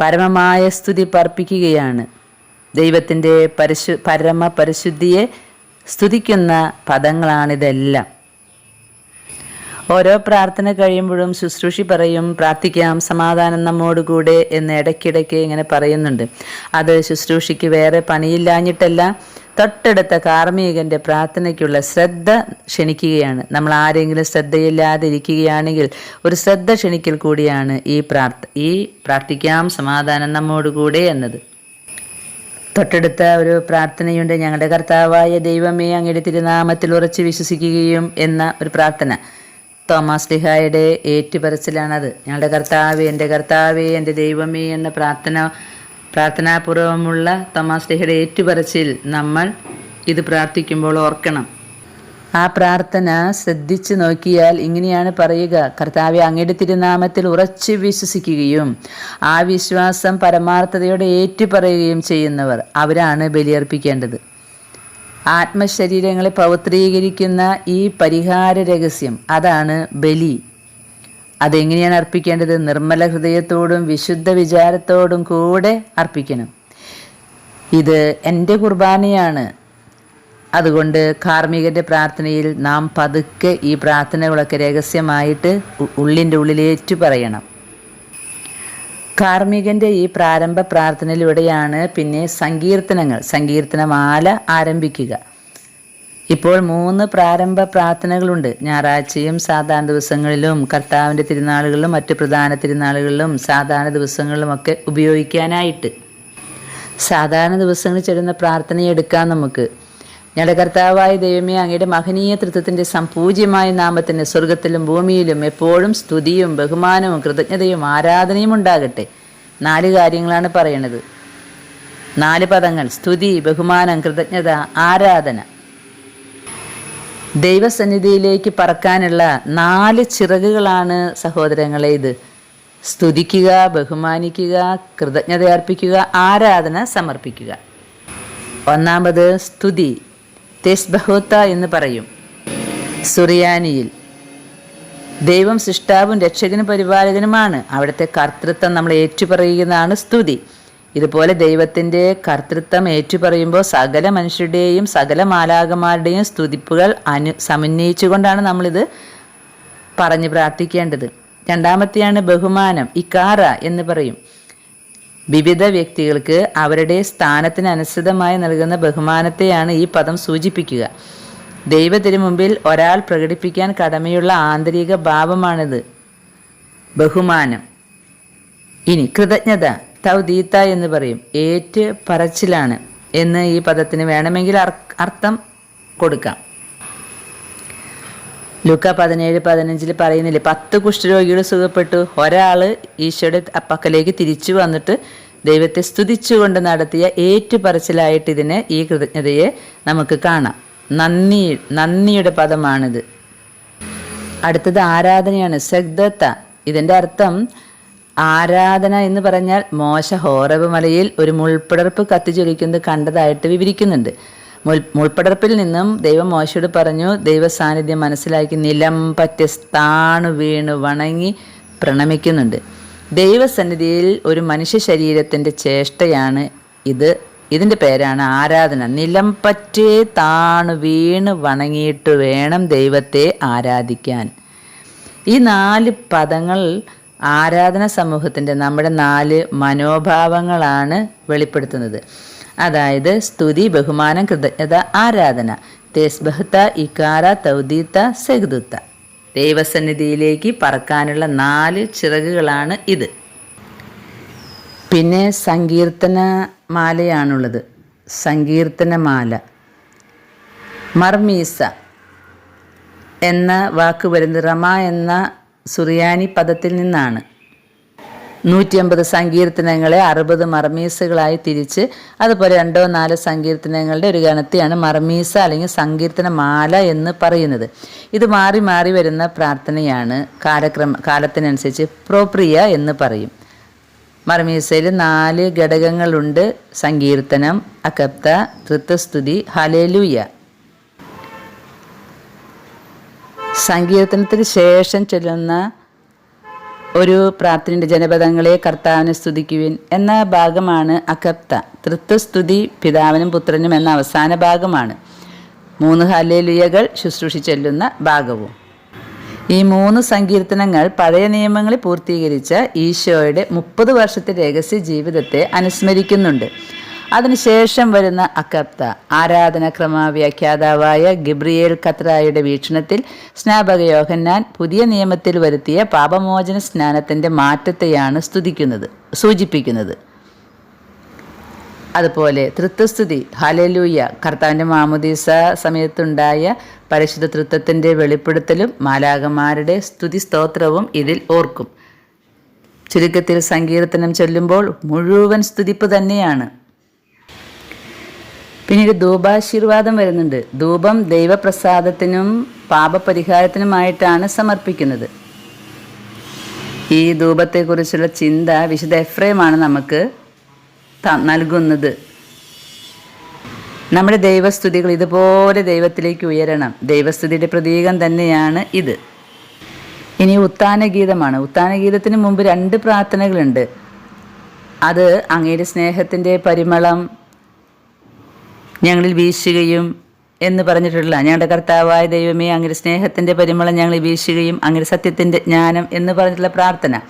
പരമമായ സ്തുതി പർപ്പിക്കുകയാണ് ദൈവത്തിന്റെ പരിശു പരമ പരിശുദ്ധിയെ സ്തുതിക്കുന്ന പദങ്ങളാണിതെല്ലാം. ഓരോ പ്രാർത്ഥന കഴിയുമ്പോഴും ശുശ്രൂഷി പറയും പ്രാർത്ഥിക്കാം സമാധാനം നമ്മോട് കൂടെ എന്ന് ഇടയ്ക്കിടയ്ക്ക് ഇങ്ങനെ പറയുന്നുണ്ട്. അത് ശുശ്രൂഷിക്ക് വേറെ പണിയില്ലാഞ്ഞിട്ടല്ല തൊട്ടടുത്ത കാർമ്മികന്റെ പ്രാർത്ഥനയ്ക്കുള്ള ശ്രദ്ധ ക്ഷണിക്കുകയാണ്. നമ്മൾ ആരെങ്കിലും ശ്രദ്ധയില്ലാതെ ഇരിക്കുകയാണെങ്കിൽ ഒരു ശ്രദ്ധ ക്ഷണിക്കൽ കൂടിയാണ് ഈ പ്രാർത്ഥ ഈ പ്രാർത്ഥിക്കാം സമാധാനം നമ്മോടുകൂടെ എന്നത്. തൊട്ടടുത്ത ഒരു പ്രാർത്ഥനയുണ്ട് ഞങ്ങളുടെ കർത്താവായ ദൈവമേ അങ്ങയുടെ തിരുനാമത്തിൽ ഉറച്ച് വിശ്വസിക്കുകയും എന്ന ഒരു പ്രാർത്ഥന. തോമസ് ലിഹായുടെ ഏറ്റുപറച്ചിലാണത്. ഞങ്ങളുടെ കർത്താവേ എന്റെ കർത്താവേ എന്റെ ദൈവമേ എന്ന പ്രാർത്ഥന പ്രാർത്ഥനാപൂർവമുള്ള തോമസ് ലിഹയുടെ ഏറ്റുപറച്ചിൽ നമ്മൾ ഇത് പ്രാർത്ഥിക്കുമ്പോൾ ഓർക്കണം. ആ പ്രാർത്ഥന ശ്രദ്ധിച്ചു നോക്കിയാൽ ഇങ്ങനെയാണ് പറയുക. കർത്താവെ അങ്ങയുടെ തിരുനാമത്തിൽ ഉറച്ച് വിശ്വസിക്കുകയും ആ വിശ്വാസം പരമാർത്ഥതയോടെ ഏറ്റുപറയുകയും ചെയ്യുന്നവർ അവരാണ് ബലിയർപ്പിക്കേണ്ടത്. ആത്മശരീരങ്ങളെ പവിത്രീകരിക്കുന്ന ഈ പരിഹാര രഹസ്യം അതാണ് ബലി. അതെങ്ങനെയാണ് അർപ്പിക്കേണ്ടത്? നിർമ്മല ഹൃദയത്തോടും വിശുദ്ധ വിചാരത്തോടും കൂടെ അർപ്പിക്കണം. ഇത് എന്റെ കുർബാനയാണ്. അതുകൊണ്ട് കാർമ്മികന്റെ പ്രാർത്ഥനയിൽ നാം പതുക്കെ ഈ പ്രാർത്ഥനകളൊക്കെ രഹസ്യമായിട്ട് ഉള്ളിന്റെ ഉള്ളിലേറ്റു പറയണം. കാർമ്മികന്റെ ഈ പ്രാരംഭ പ്രാർത്ഥനയിലൂടെയാണ് പിന്നെ സങ്കീർത്തനങ്ങൾ സങ്കീർത്തനമാല ആരംഭിക്കുക. ഇപ്പോൾ മൂന്ന് പ്രാരംഭ പ്രാർത്ഥനകളുണ്ട്. ഞായറാഴ്ചയും സാധാരണ ദിവസങ്ങളിലും കർത്താവിന്റെ തിരുനാളുകളിലും മറ്റ് പ്രധാന തിരുനാളുകളിലും സാധാരണ ദിവസങ്ങളിലുമൊക്കെ ഉപയോഗിക്കാനായിട്ട്. സാധാരണ ദിവസങ്ങളിൽ ചെല്ലുന്ന പ്രാർത്ഥനയെടുക്കാം നമുക്ക്. ഞങ്ങളുടെ കർത്താവായ ദൈവമേ അങ്ങയുടെ മഹനീയ തൃത്വത്തിന്റെ സംപൂജ്യമായ നാമത്തിന് സ്വർഗത്തിലും ഭൂമിയിലും എപ്പോഴും സ്തുതിയും ബഹുമാനവും കൃതജ്ഞതയും ആരാധനയും ഉണ്ടാകട്ടെ. നാല് കാര്യങ്ങളാണ് പറയണത്. നാല് പദങ്ങൾ സ്തുതി ബഹുമാനം കൃതജ്ഞത ആരാധന. ദൈവസന്നിധിയിലേക്ക് പറക്കാനുള്ള നാല് ചിറകുകളാണ് സഹോദരങ്ങളെ ഇത്. സ്തുതിക്കുക ബഹുമാനിക്കുക കൃതജ്ഞത അർപ്പിക്കുക ആരാധന സമർപ്പിക്കുക. ഒന്നാമത് സ്തുതി. തെസ്ബഹോത്ത എന്ന് പറയും. സുറിയാനിയിൽ. ദൈവം സൃഷ്ടാവും രക്ഷകനും പരിപാലകനുമാണ്. അവിടുത്തെ കർത്തൃത്വം നമ്മൾ ഏറ്റുപറയുന്നതാണ് സ്തുതി. ഇതുപോലെ ദൈവത്തിന്റെ കർത്തൃത്വം ഏറ്റുപറയുമ്പോൾ സകല മനുഷ്യരുടെയും സകല മാലാകന്മാരുടെയും സ്തുതിപ്പുകൾ അനു സമന്വയിച്ചുകൊണ്ടാണ് നമ്മളിത് പറഞ്ഞ് പ്രാർത്ഥിക്കേണ്ടത്. രണ്ടാമത്തെയാണ് ബഹുമാനം. ഇക്കാറ എന്ന് പറയും. വിവിധ വ്യക്തികൾക്ക് അവരുടെ സ്ഥാനത്തിനനുസൃതമായി നൽകുന്ന ബഹുമാനത്തെയാണ് ഈ പദം സൂചിപ്പിക്കുക. ദൈവത്തിനു മുമ്പിൽ ഒരാൾ പ്രകടിപ്പിക്കാൻ കടമയുള്ള ആന്തരിക ഭാവമാണിത്. ബഹുമാനം. ഇനി കൃതജ്ഞത തൗദീത്ത എന്ന് പറയും. ഏറ്റ് പറച്ചിലാണ് എന്ന് ഈ പദത്തിന് വേണമെങ്കിൽ അർ- അർത്ഥം കൊടുക്കാം. ലൂക്ക പതിനേഴ് പതിനഞ്ചിൽ പറയുന്നില്ലേ പത്ത് കുഷ്ഠരോഗികൾ സുഖപ്പെട്ടു. ഒരാൾ ഈശോയുടെ അപ്പക്കലേക്ക് തിരിച്ചു വന്നിട്ട് ദൈവത്തെ സ്തുതിച്ചുകൊണ്ട് നടത്തിയ ഏറ്റുപറച്ചിലായിട്ട് ഇതിനെ ഈ കൃതജ്ഞതയെ നമുക്ക് കാണാം. നന്ദി നന്ദിയുടെ പദമാണിത്. അടുത്തത് ആരാധനയാണ്. സഗ്ദത്ത. ഇതിന്റെ അർത്ഥം ആരാധന എന്ന് പറഞ്ഞാൽ മോശ ഹോറബ് മലയിൽ ഒരു മുൾപ്പടർപ്പ് കത്തിച്ചൊലിക്കുന്നത് കണ്ടതായിട്ട് വിവരിക്കുന്നുണ്ട്. മുൾപ്പടർപ്പിൽ നിന്നും ദൈവം മോശയോട് പറഞ്ഞു ദൈവ സാന്നിധ്യം മനസ്സിലാക്കി നിലം പറ്റി സ്ഥാണു വീണു വണങ്ങി പ്രണമിക്കുന്നുണ്ട്. ദൈവസന്നിധിയിൽ ഒരു മനുഷ്യ ശരീരത്തിന്റെ ചേഷ്ടയാണ് ഇത്. ഇതിന്റെ പേരാണ് ആരാധന. നിലം പറ്റേ താണു വീണ് വണങ്ങിയിട്ട് വേണം ദൈവത്തെ ആരാധിക്കാൻ. ഈ നാല് പദങ്ങൾ ആരാധന സമൂഹത്തിന്റെ നമ്മുടെ നാല് മനോഭാവങ്ങളാണ് വെളിപ്പെടുത്തുന്നത്. അതായത് സ്തുതി ബഹുമാനം കൃതജ്ഞത ആരാധന. തേസ്ബഹത്ത ഇക്കാര തൗദീത്ത സെഹ്ദുത്ത. ദൈവസന്നിധിയിലേക്ക് പറക്കാനുള്ള നാല് ചിറകുകളാണ് ഇത്. പിന്നെ സങ്കീർത്തന മാലയാണുള്ളത്. സങ്കീർത്തനമാല മർമീസ എന്ന വാക്ക് വരുന്നത് റമ എന്ന സുറിയാനി പദത്തിൽ നിന്നാണ്. നൂറ്റി അമ്പത് സങ്കീർത്തനങ്ങളെ അറുപത് മർമീസുകളായി തിരിച്ച് അതുപോലെ രണ്ടോ നാലോ സങ്കീർത്തനങ്ങളുടെ ഒരു ഗണത്തെയാണ് മർമീസ അല്ലെങ്കിൽ സങ്കീർത്തന മാല എന്ന് പറയുന്നത്. ഇത് മാറി മാറി വരുന്ന പ്രാർത്ഥനയാണ് കാലക്രമ കാലത്തിനനുസരിച്ച് പ്രോപ്രിയ എന്ന് പറയും. മർമീസയിൽ നാല് ഘടകങ്ങളുണ്ട്. സങ്കീർത്തനം അകപ്ത തൃത്വസ്തുതി ഹലേലുയ സങ്കീർത്തനത്തിന് ശേഷം ചൊല്ലുന്ന ഒരു പ്രാർത്ഥനയുടെ ജനപദങ്ങളെ കർത്താവിനെ സ്തുതിക്കുവിൻ എന്ന ഭാഗമാണ് അകപ്ത. തൃത്വസ്തുതി പിതാവിനും പുത്രനും എന്ന അവസാന ഭാഗമാണ്. മൂന്ന് ഹലേലുയകൾ ശുശ്രൂഷി ചെല്ലുന്ന ഭാഗവും. ഈ മൂന്ന് സങ്കീർത്തനങ്ങൾ പഴയ നിയമങ്ങളിൽ പൂർത്തീകരിച്ച ഈശോയുടെ മുപ്പത് വർഷത്തെ രഹസ്യ ജീവിതത്തെ അനുസ്മരിക്കുന്നുണ്ട്. അതിനുശേഷം വരുന്ന അക്കത്ത ആരാധനക്രമ വ്യാഖ്യാതാവായ ഗിബ്രിയേൽ ഖത്രായുടെ വീക്ഷണത്തിൽ സ്നാപക യോഹന്നാൻ പുതിയ നിയമത്തിൽ വരുത്തിയ പാപമോചന സ്നാനത്തിന്റെ മാറ്റത്തെയാണ് സ്തുതിക്കുന്നത് സൂചിപ്പിക്കുന്നത്. അതുപോലെ തൃത്വസ്തുതി ഹലലൂയ കർത്താവിന്റെ മാമുദീസ സമയത്തുണ്ടായ പരിശുദ്ധ തൃത്വത്തിന്റെ വെളിപ്പെടുത്തലും മാലാകന്മാരുടെ സ്തുതി സ്തോത്രവും ഇതിൽ ഓർക്കും. ചുരുക്കത്തിൽ സങ്കീർത്തനം ചൊല്ലുമ്പോൾ മുഴുവൻ സ്തുതിപ്പ് തന്നെയാണ്. പിന്നീട് ധൂപാശീർവാദം വരുന്നുണ്ട്. ധൂപം ദൈവപ്രസാദത്തിനും പാപപരിഹാരത്തിനുമായിട്ടാണ് സമർപ്പിക്കുന്നത്. ഈ ധൂപത്തെക്കുറിച്ചുള്ള ചിന്ത വിശുദ്ധ എഫ്രയമാണ് നമുക്ക് നൽകുന്നത്. നമ്മുടെ ദൈവസ്തുതികൾ ഇതുപോലെ ദൈവത്തിലേക്ക് ഉയരണം. ദൈവസ്തുതിയുടെ പ്രതീകം തന്നെയാണ് ഇത്. ഇനി ഉത്താനഗീതമാണ് ഉത്താനഗീതത്തിന് മുമ്പ് രണ്ട് പ്രാർത്ഥനകളുണ്ട്. അത് അങ്ങയുടെ സ്നേഹത്തിന്റെ പരിമളം ഞങ്ങളിൽ വീശുകയും എന്ന് പറഞ്ഞിട്ടുള്ള ഞങ്ങളുടെ കർത്താവായ ദൈവമേ അങ്ങനെ സ്നേഹത്തിന്റെ പരിമളം ഞങ്ങൾ വീശുകയും അങ്ങനെ സത്യത്തിന്റെ ജ്ഞാനം എന്ന് പറഞ്ഞിട്ടുള്ള പ്രാർത്ഥന.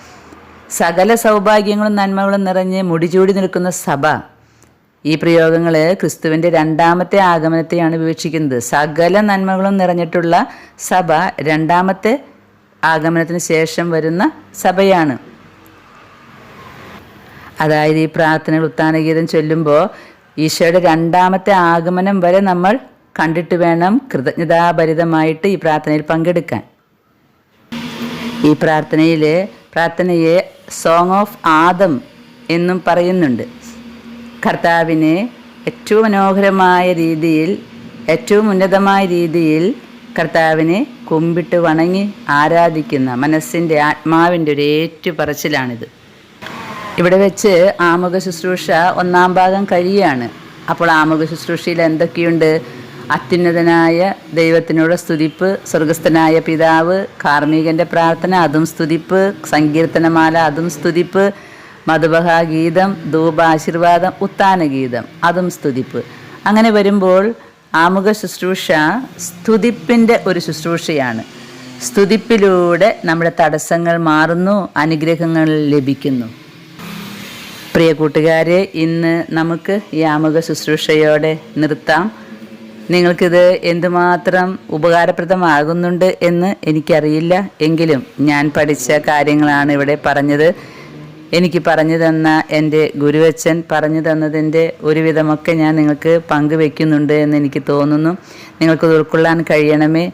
സകല സൗഭാഗ്യങ്ങളും നന്മകളും നിറഞ്ഞ് മുടിചൂടി നിൽക്കുന്ന സഭ. ഈ പ്രയോഗങ്ങൾ ക്രിസ്തുവിന്റെ രണ്ടാമത്തെ ആഗമനത്തെയാണ് വിവക്ഷിക്കുന്നത് സകല നന്മകളും നിറഞ്ഞിട്ടുള്ള സഭ രണ്ടാമത്തെ ആഗമനത്തിന് ശേഷം വരുന്ന സഭയാണ്. അതായത് ഈ പ്രാർത്ഥനകൾ ഉത്താനഗീതം ചൊല്ലുമ്പോൾ ഈശോയുടെ രണ്ടാമത്തെ ആഗമനം വരെ നമ്മൾ കണ്ടിട്ട് വേണം കൃതജ്ഞതാഭരിതമായിട്ട് ഈ പ്രാർത്ഥനയിൽ പങ്കെടുക്കാൻ. ഈ പ്രാർത്ഥനയിൽ പ്രാർത്ഥനയെ സോങ് ഓഫ് ആദം എന്നും പറയുന്നുണ്ട്. കർത്താവിനെ ഏറ്റവും മനോഹരമായ രീതിയിൽ ഏറ്റവും ഉന്നതമായ രീതിയിൽ കർത്താവിനെ കുമ്പിട്ട് വണങ്ങി ആരാധിക്കുന്ന മനസ്സിന്റെ ആത്മാവിന്റെ ഒരു ഏറ്റുപറച്ചിലാണിത്. ഇവിടെ വെച്ച് ആമുഖ ശുശ്രൂഷ ഒന്നാം ഭാഗം കഴിയാണ്. അപ്പോൾ ആമുഖ ശുശ്രൂഷയിൽ എന്തൊക്കെയുണ്ട്? അത്യുന്നതനായ ദൈവത്തിനുള്ള സ്തുതിപ്പ് സ്വർഗസ്ഥനായ പിതാവ് കാർമികന്റെ പ്രാർത്ഥന അതും സ്തുതിപ്പ് സങ്കീർത്തനമാല അതും സ്തുതിപ്പ് മധുബഹാഗീതം ധൂപാശീർവാദം ഉത്താനഗീതം അതും സ്തുതിപ്പ്. അങ്ങനെ വരുമ്പോൾ ആമുഖ ശുശ്രൂഷ സ്തുതിപ്പിന്റെ ഒരു ശുശ്രൂഷയാണ്. സ്തുതിപ്പിലൂടെ നമ്മുടെ തടസ്സങ്ങൾ മാറുന്നു അനുഗ്രഹങ്ങൾ ലഭിക്കുന്നു. പ്രിയ കൂട്ടുകാരെ ഇന്ന് നമുക്ക് ആമുഖ ശുശ്രൂഷയോടെ നിർത്താം. നിങ്ങൾക്കിത് എന്തുമാത്രം ഉപകാരപ്രദമാകുന്നുണ്ട് എന്ന് എനിക്കറിയില്ല. എങ്കിലും ഞാൻ പഠിച്ച കാര്യങ്ങളാണ് ഇവിടെ പറഞ്ഞത്. എനിക്ക് പറഞ്ഞു തന്ന എന്റെ ഗുരുവച്ചൻ പറഞ്ഞു തന്നതിന്റെ ഒരുവിധമൊക്കെ ഞാൻ നിങ്ങൾക്ക് പങ്കുവെക്കുന്നുണ്ട് എന്ന് എനിക്ക് തോന്നുന്നു. നിങ്ങൾക്ക് ഉൾക്കൊള്ളാൻ കഴിയണമേ.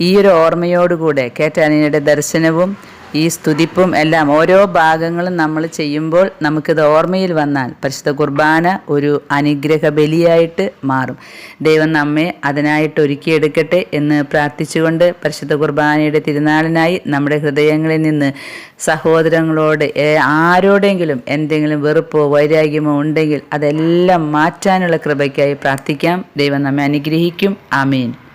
ഈ ഒരു ഓർമ്മയോടുകൂടെ കേട്ടാനിയുടെ ദർശനവും ഈ സ്തുതിപ്പും എല്ലാം ഓരോ ഭാഗങ്ങളും നമ്മൾ ചെയ്യുമ്പോൾ നമുക്കിത് ഓർമ്മയിൽ വന്നാൽ പരിശുദ്ധ കുർബാന ഒരു അനുഗ്രഹ ബലിയായിട്ട് മാറും. ദൈവം നമ്മെ അതിനായിട്ട് ഒരുക്കിയെടുക്കട്ടെ എന്ന് പ്രാർത്ഥിച്ചുകൊണ്ട് പരിശുദ്ധ കുർബാനയുടെ തിരുനാളിനായി നമ്മുടെ ഹൃദയങ്ങളിൽ നിന്ന് സഹോദരങ്ങളോട് ആരോടെങ്കിലും എന്തെങ്കിലും വെറുപ്പോ വൈരാഗ്യമോ ഉണ്ടെങ്കിൽ അതെല്ലാം മാറ്റാനുള്ള കൃപയ്ക്കായി പ്രാർത്ഥിക്കാം. ദൈവം നമ്മെ അനുഗ്രഹിക്കും. ആമീൻ.